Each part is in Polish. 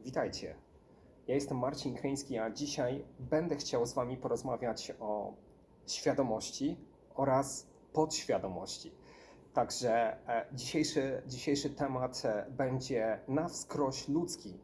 Witajcie. Ja jestem Marcin Kryński, a dzisiaj będę chciał z Wami porozmawiać o świadomości oraz podświadomości. Także e, dzisiejszy, dzisiejszy temat e, będzie na wskroś ludzki.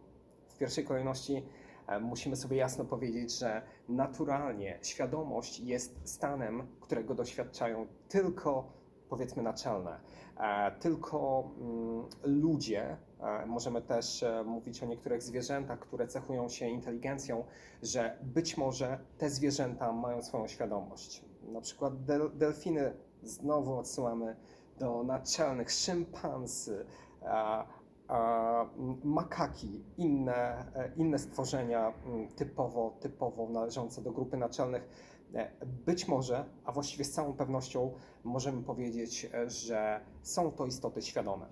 W pierwszej kolejności e, musimy sobie jasno powiedzieć, że naturalnie świadomość jest stanem, którego doświadczają tylko, powiedzmy, naczelne. E, Tylko mm, ludzie, e, możemy też e, mówić o niektórych zwierzętach, które cechują się inteligencją, że być może te zwierzęta mają swoją świadomość. Na przykład del, delfiny znowu odsyłamy do naczelnych szympansy, makaki, inne, inne stworzenia m, typowo, typowo należące do grupy naczelnych. E, Być może, a właściwie z całą pewnością możemy powiedzieć, e, że są to istoty świadome.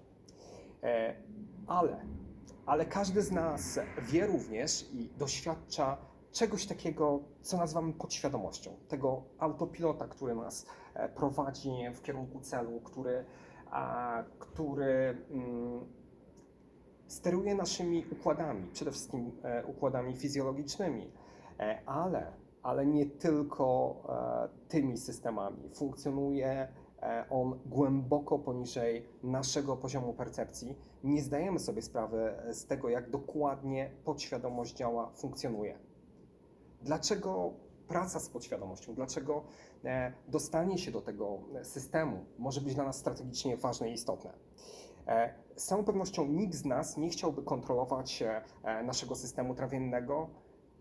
E, Ale, ale każdy z nas wie również i doświadcza czegoś takiego, co nazywamy podświadomością, tego autopilota, który nas prowadzi w kierunku celu, który, który mm, steruje naszymi układami, przede wszystkim układami fizjologicznymi, ale, ale nie tylko e, tymi systemami. Funkcjonuje e, on głęboko poniżej naszego poziomu percepcji. Nie zdajemy sobie sprawy z tego, jak dokładnie podświadomość działa, funkcjonuje. Dlaczego praca z podświadomością, dlaczego e, dostanie się do tego systemu może być dla nas strategicznie ważne i istotne? E, Z całą pewnością nikt z nas nie chciałby kontrolować e, e, naszego systemu trawiennego,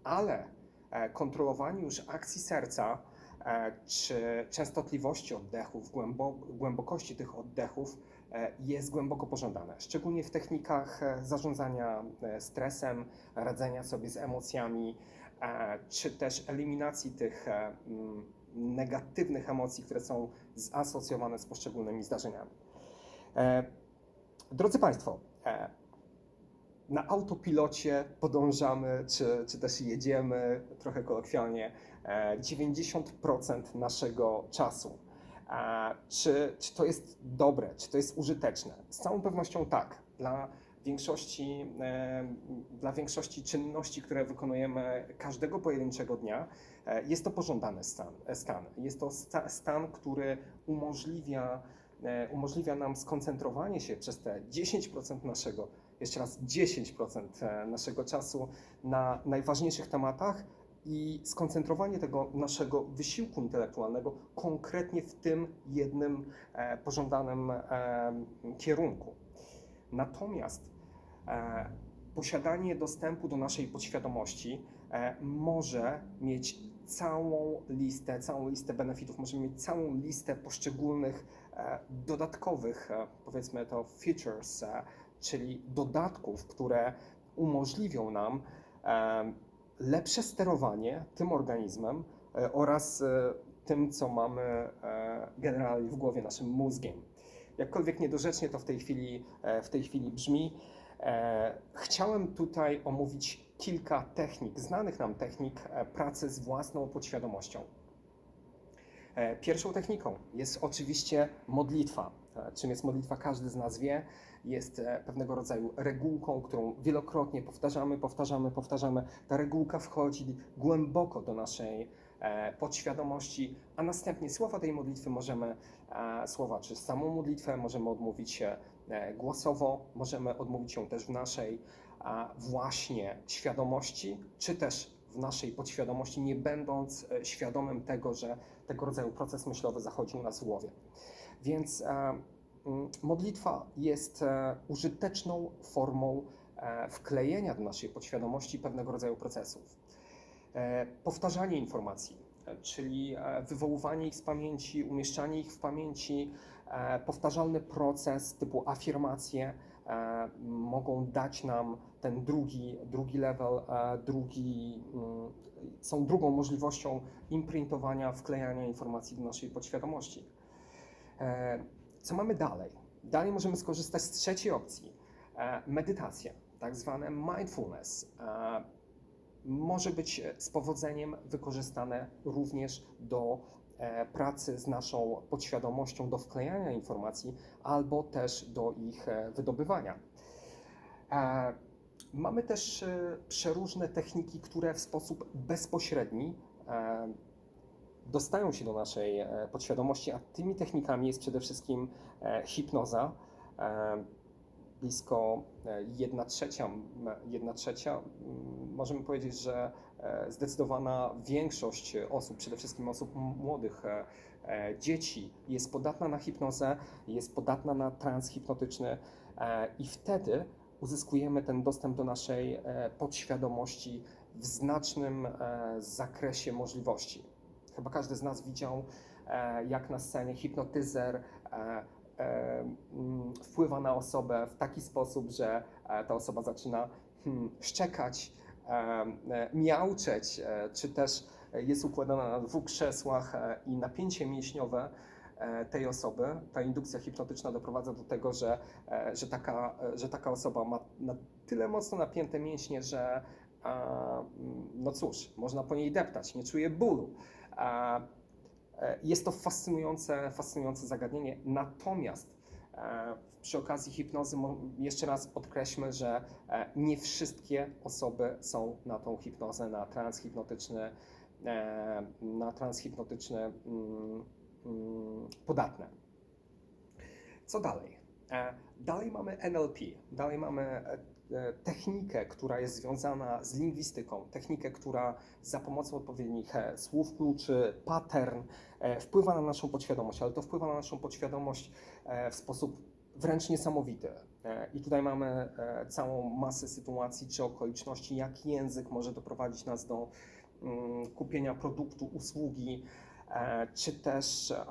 ale e, kontrolowanie już akcji serca e, czy częstotliwości oddechów, głębo, głębokości tych oddechów e, jest głęboko pożądane, szczególnie w technikach zarządzania stresem, radzenia sobie z emocjami, czy też eliminacji tych mm, negatywnych emocji, które są zasocjowane z poszczególnymi zdarzeniami. Drodzy Państwo, na autopilocie podążamy, czy, czy też jedziemy, trochę kolokwialnie, e, 90% naszego czasu. E, Czy, czy to jest dobre, czy to jest użyteczne? Z całą pewnością tak. Dla większości, e, dla większości czynności, które wykonujemy każdego pojedynczego dnia, e, jest to pożądany stan. stan. Jest to sta, stan, który umożliwia, e, umożliwia nam skoncentrowanie się przez te 10% naszego jeszcze raz 10% e, naszego czasu na najważniejszych tematach i skoncentrowanie tego naszego wysiłku intelektualnego konkretnie w tym jednym e, pożądanym e, kierunku. Natomiast posiadanie dostępu do naszej podświadomości może mieć całą listę, całą listę benefitów, możemy mieć całą listę poszczególnych dodatkowych, powiedzmy to features, czyli dodatków, które umożliwią nam e, lepsze sterowanie tym organizmem e, oraz e, tym, co mamy generalnie w głowie, naszym mózgiem. Jakkolwiek niedorzecznie to w tej chwili, w tej chwili brzmi, chciałem tutaj omówić kilka technik, znanych nam technik pracy z własną podświadomością. Pierwszą techniką jest oczywiście modlitwa. E, Czym jest modlitwa, każdy z nas wie. Jest e, pewnego rodzaju regułką, którą wielokrotnie powtarzamy, powtarzamy, powtarzamy. Ta regułka wchodzi głęboko do naszej e, podświadomości, a następnie słowa tej modlitwy możemy, słowa czy samą modlitwę możemy odmówić się głosowo, możemy odmówić ją też w naszej właśnie świadomości, czy też w naszej podświadomości, nie będąc e, świadomym tego, że tego rodzaju proces myślowy zachodzi u nas w głowie. Więc e, mm, modlitwa jest e, użyteczną formą wklejenia do naszej podświadomości pewnego rodzaju procesów. Powtarzanie informacji, czyli wywoływanie ich z pamięci, umieszczanie ich w pamięci, powtarzalny proces typu afirmacje mogą dać nam ten drugi, drugi level, drugi, mm, są drugą możliwością imprintowania, wklejania informacji do naszej podświadomości. E, Co mamy dalej? Dalej możemy skorzystać z trzeciej opcji. E, Medytacja, tak zwane mindfulness. E, Może być z powodzeniem wykorzystane również do pracy z naszą podświadomością, do wklejania informacji albo też do ich wydobywania. Mamy też e, przeróżne techniki, które w sposób bezpośredni e, dostają się do naszej e, podświadomości, a tymi technikami jest przede wszystkim hipnoza. Blisko 1 trzecia, m, jedna trzecia, możemy powiedzieć, że zdecydowana większość osób, przede wszystkim osób młodych, dzieci, jest podatna na hipnozę, jest podatna na trans hipnotyczny i wtedy uzyskujemy ten dostęp do naszej e, podświadomości w znacznym e, zakresie możliwości. Chyba każdy z nas widział, e, jak na scenie hipnotyzer mm, wpływa na osobę w taki sposób, że ta osoba zaczyna hmm, szczekać, miauczeć, czy też jest układana na dwóch krzesłach i napięcie mięśniowe tej osoby, ta indukcja hipnotyczna doprowadza do tego, że, e, że, taka, e, że taka osoba ma na tyle mocno napięte mięśnie, że mm, no cóż, można po niej deptać, nie czuje bólu. E, Jest to fascynujące, fascynujące zagadnienie. Natomiast e, przy okazji hipnozy jeszcze raz podkreślmy, że e, nie wszystkie osoby są na tą hipnozę, na trans hipnotyczny, e, na trans hipnotyczny mm, mm, podatne. Co dalej? E, Dalej mamy NLP, dalej mamy e, e, technikę, która jest związana z lingwistyką, technikę, która za pomocą odpowiednich słów kluczy, pattern wpływa na naszą podświadomość, ale to wpływa na naszą podświadomość w sposób wręcz niesamowity. I tutaj mamy całą masę sytuacji czy okoliczności, jak język może doprowadzić nas do mm, kupienia produktu, usługi, czy też e,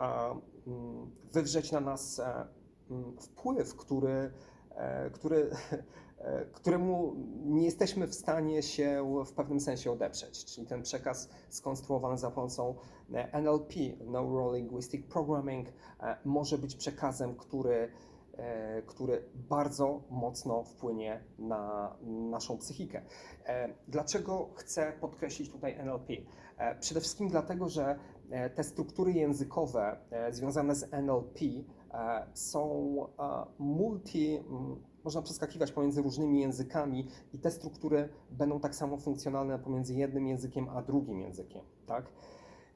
mm, wywrzeć na nas e, mm, wpływ, który, e, który, e, któremu nie jesteśmy w stanie się w pewnym sensie odeprzeć. Czyli ten przekaz skonstruowany za pomocą e, NLP, Neuro Linguistic Programming, e, może być przekazem, który, e, który bardzo mocno wpłynie na naszą psychikę. E, Dlaczego chcę podkreślić tutaj NLP? E, Przede wszystkim dlatego, że e, te struktury językowe e, związane z NLP e, są e, multi, można przeskakiwać pomiędzy różnymi językami i te struktury będą tak samo funkcjonalne pomiędzy jednym językiem a drugim językiem, tak?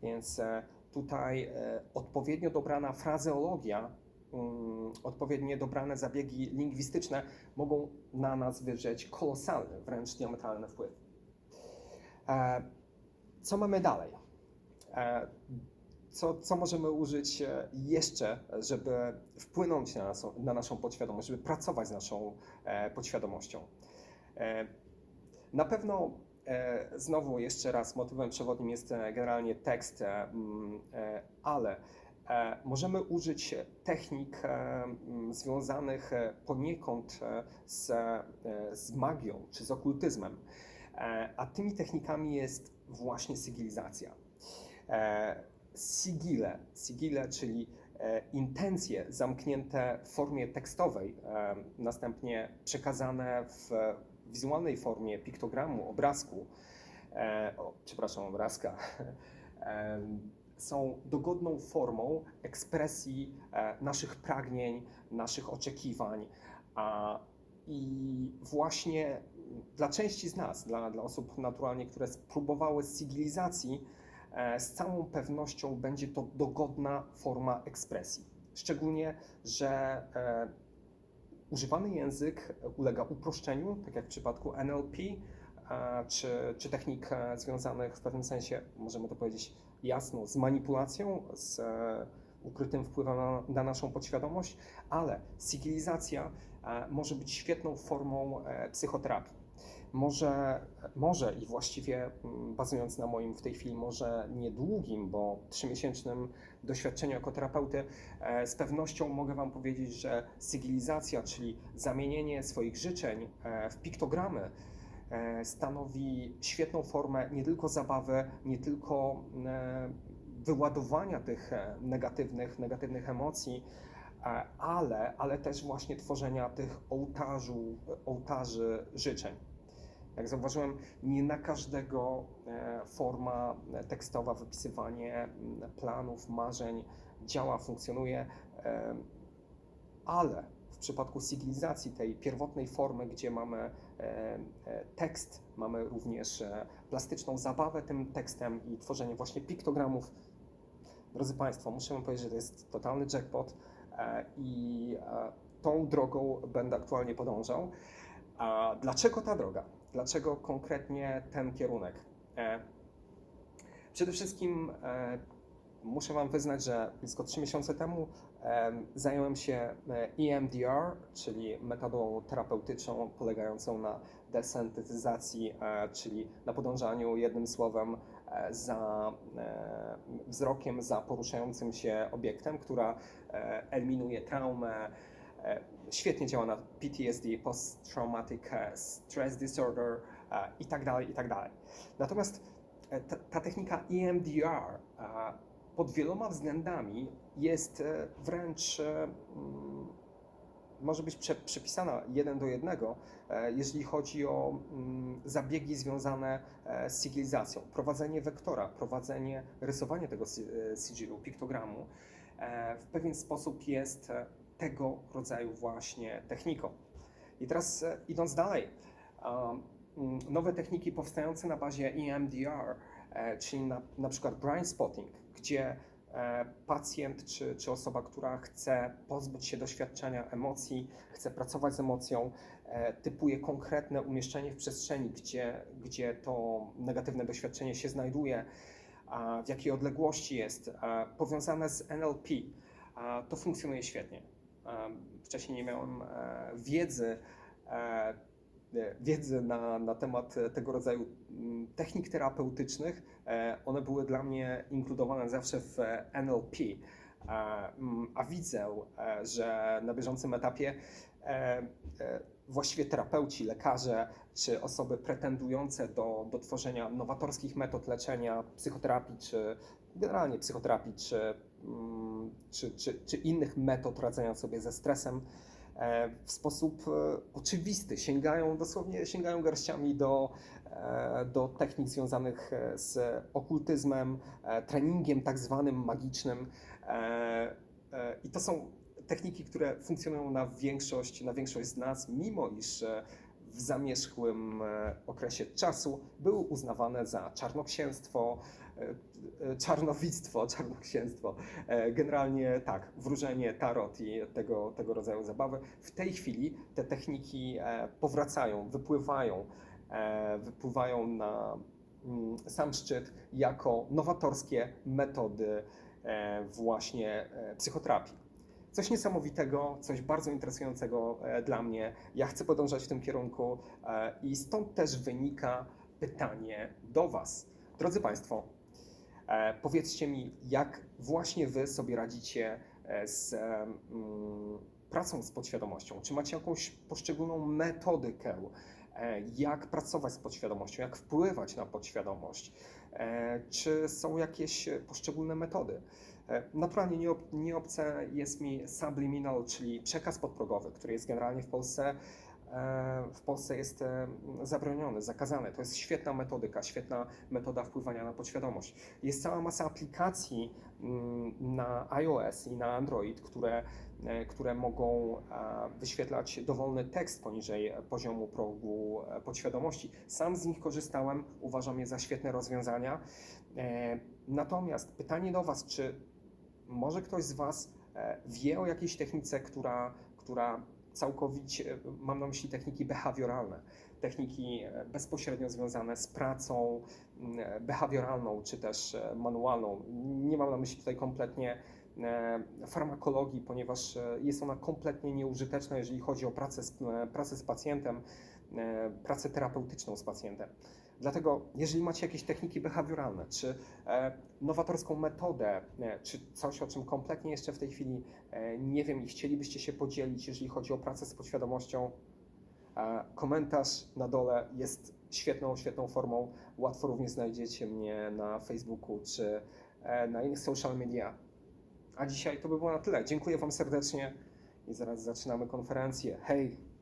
Więc e, tutaj e, odpowiednio dobrana frazeologia, odpowiednio dobrane zabiegi lingwistyczne mogą na nas wywrzeć kolosalny, wręcz diametralny wpływ. E, Co mamy dalej? E, Co, co możemy użyć e, jeszcze, żeby wpłynąć na naszą, na naszą podświadomość, żeby pracować z naszą e, podświadomością? Na pewno znowu jeszcze raz motywem przewodnim jest generalnie tekst, ale możemy użyć technik związanych poniekąd z, z magią czy z okultyzmem. A tymi technikami jest właśnie sigilizacja. E, Sigile, sigile, czyli e, intencje zamknięte w formie tekstowej, e, następnie przekazane w wizualnej formie piktogramu, obrazku, o, przepraszam, obrazka, są dogodną formą ekspresji naszych pragnień, naszych oczekiwań. I właśnie dla części z nas, dla, dla osób naturalnie, które spróbowały sigilizacji, z całą pewnością będzie to dogodna forma ekspresji. Szczególnie, że e, używany język ulega uproszczeniu, tak jak w przypadku NLP, e, czy, czy technik e, związanych w pewnym sensie, możemy to powiedzieć jasno, z manipulacją, z e, ukrytym wpływem na, na naszą podświadomość, ale sigilizacja e, może być świetną formą e, psychoterapii. Może, może i właściwie mm, bazując na moim w tej chwili może niedługim, bo trzymiesięcznym doświadczeniu jako terapeuty, e, z pewnością mogę Wam powiedzieć, że sigilizacja, czyli zamienienie swoich życzeń e, w piktogramy, e, stanowi świetną formę nie tylko zabawy, nie tylko e, wyładowania tych negatywnych, negatywnych emocji, ale, ale też właśnie tworzenia tych ołtarzu, ołtarzy życzeń. Jak zauważyłem, nie na każdego e, forma tekstowa, wypisywanie planów, marzeń działa, funkcjonuje, e, ale w przypadku signalizacji tej pierwotnej formy, gdzie mamy e, e, tekst, mamy również e, plastyczną zabawę tym tekstem i tworzenie właśnie piktogramów. Drodzy Państwo, muszę Wam powiedzieć, że to jest totalny jackpot e, i e, tą drogą będę aktualnie podążał. A dlaczego ta droga? Dlaczego konkretnie ten kierunek? E, Przede wszystkim e, muszę Wam wyznać, że blisko 3 miesiące temu em, zająłem się e, EMDR, czyli metodą terapeutyczną polegającą na desyntetyzacji, e, czyli na podążaniu jednym słowem e, za e, wzrokiem, za poruszającym się obiektem, która e, eliminuje traumę, e, świetnie działa na PTSD, Post-Traumatic e, Stress Disorder e, i tak dalej, i tak dalej. Natomiast e, ta, ta technika EMDR e, pod wieloma względami jest e, wręcz e, mm, może być prze, przepisana jeden do jednego, e, jeżeli chodzi o mm, zabiegi związane e, z sigilizacją. Prowadzenie wektora, prowadzenie, rysowanie tego si- e, sigilu, piktogramu e, w pewien sposób jest e, tego rodzaju właśnie techniką. I teraz e, idąc dalej, mm, nowe techniki powstające na bazie EMDR, e, czyli na, na przykład brain spotting, gdzie e, pacjent czy, czy osoba, która chce pozbyć się doświadczenia emocji, chce pracować z emocją, typuje konkretne umieszczenie w przestrzeni, gdzie, gdzie to negatywne doświadczenie się znajduje, w jakiej odległości jest, powiązane z NLP. To funkcjonuje świetnie. Wcześniej nie miałem e, wiedzy, e, wiedzy na, na temat tego rodzaju mm, technik terapeutycznych. E, One były dla mnie inkludowane zawsze w NLP. Mm, A widzę, że na bieżącym etapie właściwie terapeuci, lekarze czy osoby pretendujące do, do tworzenia nowatorskich metod leczenia, psychoterapii czy generalnie psychoterapii czy, czy, czy, czy innych metod radzenia sobie ze stresem e, w sposób e, oczywisty sięgają dosłownie sięgają garściami do, e, do technik związanych z okultyzmem, treningiem tak zwanym magicznym. I to są techniki, które funkcjonują na większość, na większość z nas, mimo iż w zamierzchłym okresie czasu były uznawane za czarnoksięstwo, czarnowictwo, czarnoksięstwo. E, Generalnie tak, wróżenie, tarot i tego, tego rodzaju zabawy. W tej chwili te techniki e, powracają, wypływają, e, wypływają na mm, sam szczyt jako nowatorskie metody e, właśnie e, psychoterapii. Coś niesamowitego, coś bardzo interesującego e, dla mnie. Ja chcę podążać w tym kierunku e, i stąd też wynika pytanie do Was. Drodzy Państwo, e, powiedzcie mi, jak właśnie Wy sobie radzicie e, z e, pracą z podświadomością? Czy macie jakąś poszczególną metodykę, e, jak pracować z podświadomością, jak wpływać na podświadomość? E, Czy są jakieś e, poszczególne metody? E, Naturalnie nie, ob, nie obce jest mi subliminal, czyli przekaz podprogowy, który jest generalnie w Polsce, e, w Polsce jest e, zabroniony, zakazany. To jest świetna metodyka, świetna metoda wpływania na podświadomość. Jest cała masa aplikacji mm, na iOS i na Android, które, e, które mogą e, wyświetlać dowolny tekst poniżej poziomu progu e, podświadomości. Sam z nich korzystałem, uważam je za świetne rozwiązania. E, Natomiast pytanie do Was, czy może ktoś z Was e, wie o jakiejś technice, która, która całkowicie, mam na myśli techniki behawioralne, techniki e, bezpośrednio związane z pracą mm, behawioralną czy też e, manualną. Nie mam na myśli tutaj kompletnie e, farmakologii, ponieważ e, jest ona kompletnie nieużyteczna, jeżeli chodzi o pracę z, e, pracę z pacjentem, e, pracę terapeutyczną z pacjentem. Dlatego, jeżeli macie jakieś techniki behawioralne, czy e, nowatorską metodę, e, czy coś, o czym kompletnie jeszcze w tej chwili e, nie wiem i chcielibyście się podzielić, jeżeli chodzi o pracę z podświadomością, komentarz na dole jest świetną, świetną formą. Łatwo również znajdziecie mnie na Facebooku czy na innych social media. A dzisiaj to by było na tyle. Dziękuję Wam serdecznie i zaraz zaczynamy konferencję. Hej!